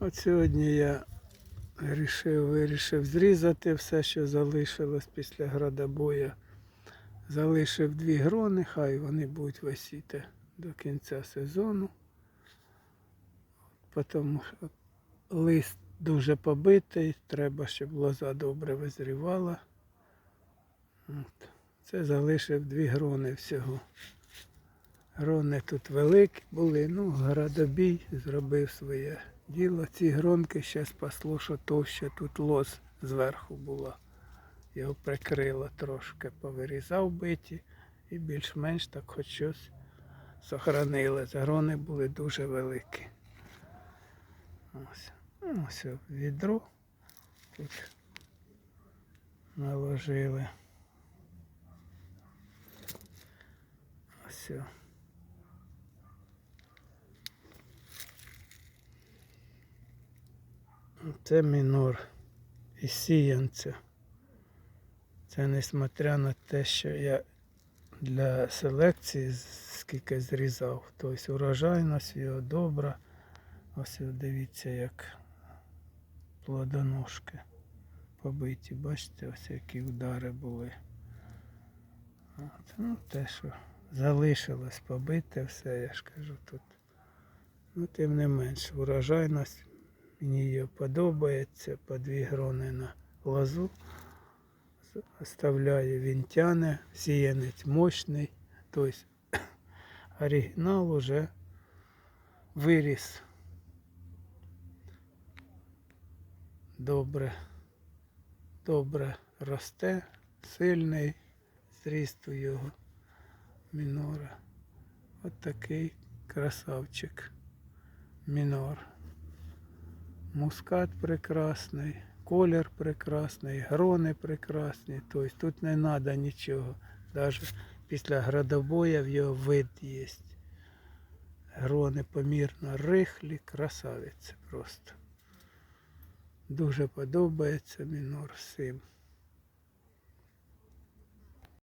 От сьогодні я вирішив, вирішив зрізати все, що залишилось після градобоя. Залишив дві грони, хай вони будуть висіти до кінця сезону. Що лист дуже побитий, треба, щоб лоза добре визрівала. От. Це залишив дві грони всього. Грони тут великі були, ну, градобій зробив своє діло. Ці гронки ще спасло, що товща тут лоз зверху була. Його прикрило трошки, повирізав биті і більш-менш так хоч щось сохранили. Грони були дуже великі. Ось. Ну, ось відро тут наложили. Ось. Це мінор і сіянця. Це несмотря на те, що я для селекції скільки зрізав. Тобто урожайність його добра. Ось дивіться, як плодоножки побиті. Бачите, ось які удари були. От, ну, те, що залишилось побите все, я ж кажу тут. Ну, тим не менш, урожайність мені подобається, по дві грони на лозу. Оставляє він тяне, сіянець мощний. Тобто оригінал уже виріс. Добре, добре росте, сильний зріст у його мінора. От такий красавчик. Мінор. Мускат прекрасний, колір прекрасний, грони прекрасні. Тобто тут не треба нічого. Навіть після градобоя в його вид є. Грони помірно рихлі, красавиці просто. Дуже подобається мінор всім.